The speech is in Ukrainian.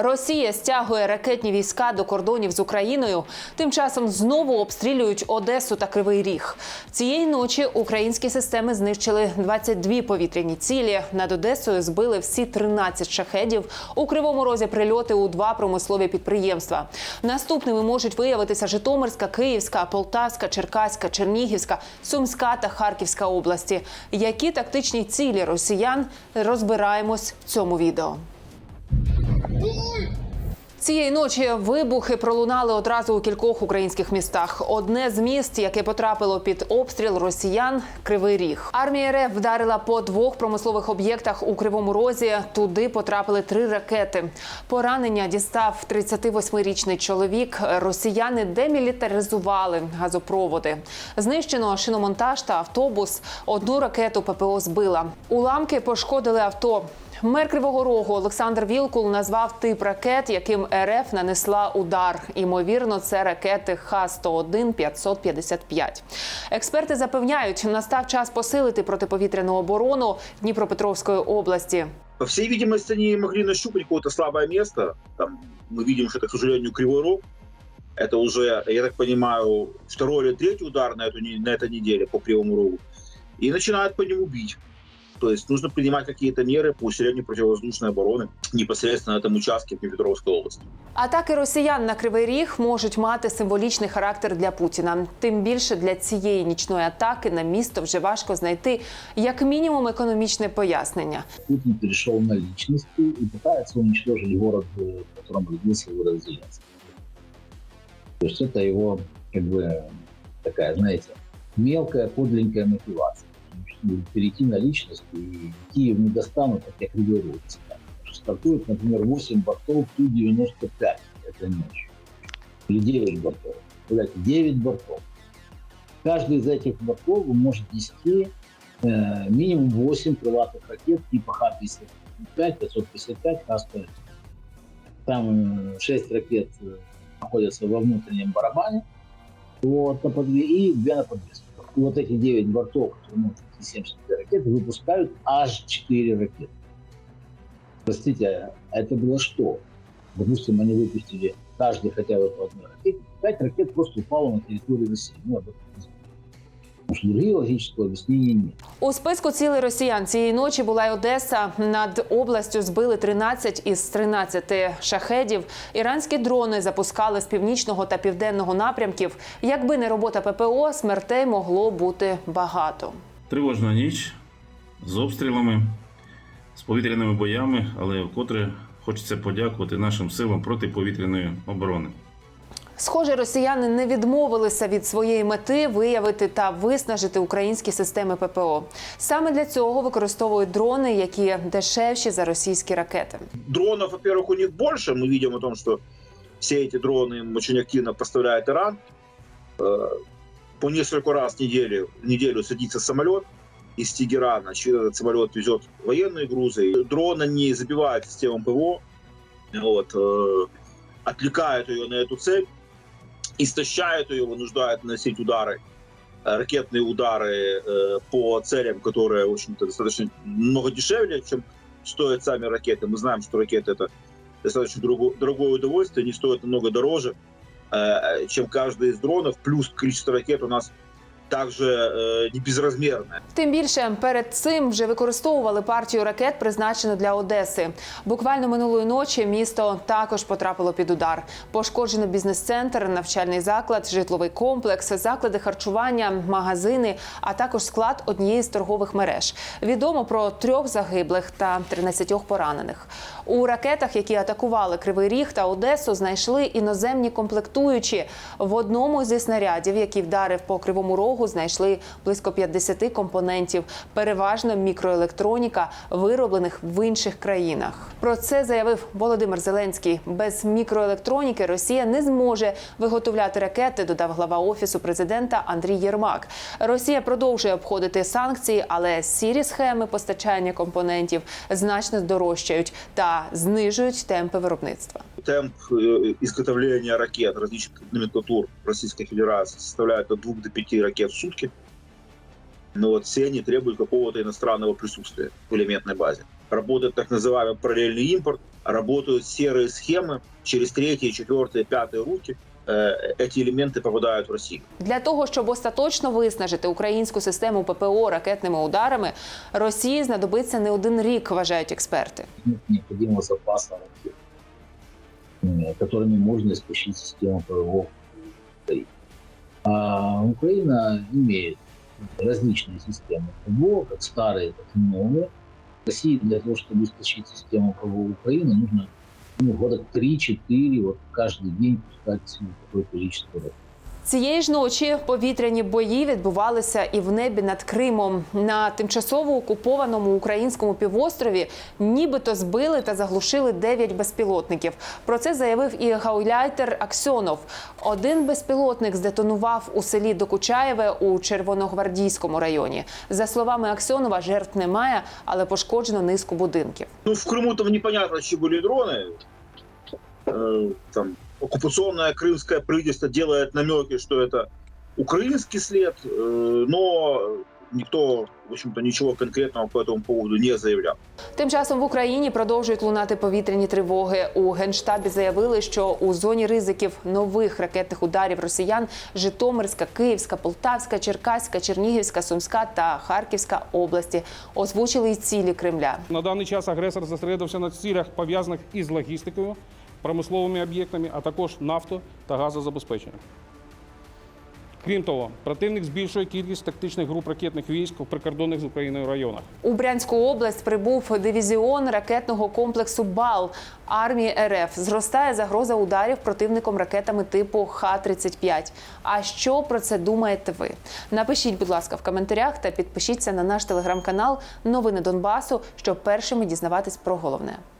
Росія стягує ракетні війська до кордонів з Україною. Тим часом знову обстрілюють Одесу та Кривий Ріг. Цієї ночі українські системи знищили 22 повітряні цілі. Над Одесою збили всі 13 шахедів. У кривому розі прильоти у два промислові підприємства. Наступними можуть виявитися Житомирська, Київська, Полтавська, Черкаська, Чернігівська, Сумська та Харківська області. Які тактичні цілі росіян розбираємось в цьому відео. Цієї ночі вибухи пролунали одразу у кількох українських містах. Одне з міст, яке потрапило під обстріл росіян Кривий Ріг. Армія РФ вдарила по двох промислових об'єктах у Кривому Розі. Туди потрапили три ракети. Поранення дістав 38-річний чоловік. Росіяни демілітаризували газопроводи. Знищено шиномонтаж та автобус. Одну ракету ППО збила. Уламки пошкодили авто. Мер Кривого Рогу Олександр Вілкул назвав тип ракет, яким РФ нанесла удар. Імовірно, це ракети Х-101 555. Експерти запевняють, настав час посилити протиповітряну оборону Дніпропетровської області. По всей видимости, они могли нащупать какое-то слабое место. Там мы видим, что это, к сожалению, Кривой Рог. Это уже, я так понимаю, второй или третий удар на, эту, не- на этой неделе по Кривому Рогу. И начинают по нему бить. То есть нужно принимать какие-то меры по усилению противовоздушной обороны непосредственно на этом участке в Днепропетровской области. Атаки росіян на Кривий Ріг можуть мати символічний характер для Путіна. Тим більше для цієї нічної атаки на місто вже важко знайти як мінімум економічне пояснення. Путин перешел на личности и пытается уничтожить город, э, в котором родился город Зеленский. То есть это его, как бы, такая, знаете, мелкая, подленькая мотивация. перейти на личность, и Киев не достанут, как я регулируется. Стартует, например, 8 бортов Ту-95, это ночь. Или 9 бортов. Кстати, 9 бортов. Каждый из этих бортов может нести э, минимум 8 крылатых ракет типа Х-55, 555, Х-101. Там э, 6 ракет э, находятся во внутреннем барабане, вот, на подве... и две на подвеске. Вот эти 9 бортов, которые нужно С-74 ракеты выпускают аж 4 ракеты. Простите, это было что? Допустим, они выпустили каждый хотя бы по одной ракете. Пять ракет просто упало на территорию России. Ну, об этом Тому ні. У списку цілей росіян цієї ночі була й Одеса. Над областю збили 13 із 13 шахедів. Іранські дрони запускали з північного та південного напрямків. Якби не робота ППО, смертей могло бути багато. Тривожна ніч з обстрілами, з повітряними боями, але вкотре хочеться подякувати нашим силам протиповітряної оборони. Схоже, росіяни не відмовилися від своєї мети виявити та виснажити українські системи ППО. Саме для цього використовують дрони, які дешевші за російські ракети. Дронов, во-первых, у них больше. Мы видим о том, что все эти дроны им очень активно поставляет Иран. По несколько раз в неделю, в неделю садится самолет из Тегерана. Этот самолет везет военные грузы. Дрона не забивает систему ПВО. Вот, э, отвлекают ее на эту цель, истощают ее, вынуждают наносить удары, э, ракетные удары э, по целям, которые, в общем-то, достаточно много дешевле, чем стоят сами ракеты. Мы знаем, что ракеты это достаточно дорого- дорогое удовольствие, они стоят намного дороже, чем каждый из дронов. Плюс количество ракет у нас также не безразмерное. Тим більше перед цим вже використовували партію ракет, призначену для Одеси. Буквально минулої ночі місто також потрапило під удар. Пошкоджено бізнес-центр, навчальний заклад, житловий комплекс, заклади харчування, магазини, а також склад однієї з торгових мереж. Відомо про трьох загиблих та 13 поранених. У ракетах, які атакували Кривий Ріг та Одесу, знайшли іноземні комплектуючі. В одному зі снарядів, який вдарив по кривому рогу, знайшли близько 50 компонентів, переважно мікроелектроніка, вироблених в інших країнах. Про це заявив Володимир Зеленський. Без мікроелектроніки Росія не зможе виготовляти ракети. Додав глава офісу президента Андрій Єрмак. Росія продовжує обходити санкції, але сірі схеми постачання компонентів значно здорожчають та знижують темпи виробництва. Темп изготовления ракет различных номенклатур Российской Федерации составляет от 2 до 5 ракет в сутки. Но вот все они требуют какого-то иностранного присутствия в элементной базе. Работает так называемый параллельный импорт. работают серые схемы, через третьи, четвертые, пятые руки э, эти элементы попадают в Россию. Для того щоб остаточно виснажити українську систему ППО ракетними ударами, Росії знадобиться не один рік, вважають експерти. нет необходимого запаса ракет, э, которыми можно исключить систему ПВО Украины. А Украина имеет различные системы ПВО, как старые, так и новые. России для того, чтобы исключить систему ПВО Украины, нужно ну, года 3-4 вот каждый день пускать какое-то количество ракет. Цієї ж ночі повітряні бої відбувалися і в небі над Кримом на тимчасово окупованому українському півострові. Нібито збили та заглушили дев'ять безпілотників. Про це заявив і гауляйтер Аксьонов. Один безпілотник здетонував у селі Докучаєве у Червоногвардійському районі. За словами Аксьонова, жертв немає, але пошкоджено низку будинків. Ну, в Крыму там непонятно, чьи были дроны. Э, там оккупационное крымское правительство делает намеки, что это украинский след, э, но никто, в общем-то, ничего конкретного по этому поводу не заявлял. Тим часом в Україні продовжують лунати повітряні тривоги. У генштабі заявили, що у зоні ризиків нових ракетних ударів росіян Житомирська, Київська, Полтавська, Черкаська, Чернігівська, Сумська та Харківська області озвучили й цілі Кремля. На даний час агресор зосередився на цілях, пов'язаних із логістикою, промисловими об'єктами, а також нафто та газозабезпеченням. Крім того, противник збільшує кількість тактичних груп ракетних військ у прикордонних з Україною районах. У Брянську область прибув дивізіон ракетного комплексу БАЛ армії РФ. Зростає загроза ударів противником ракетами типу Х-35. А що про це думаєте ви? Напишіть, будь ласка, в коментарях та підпишіться на наш телеграм-канал Новини Донбасу, щоб першими дізнаватись про головне.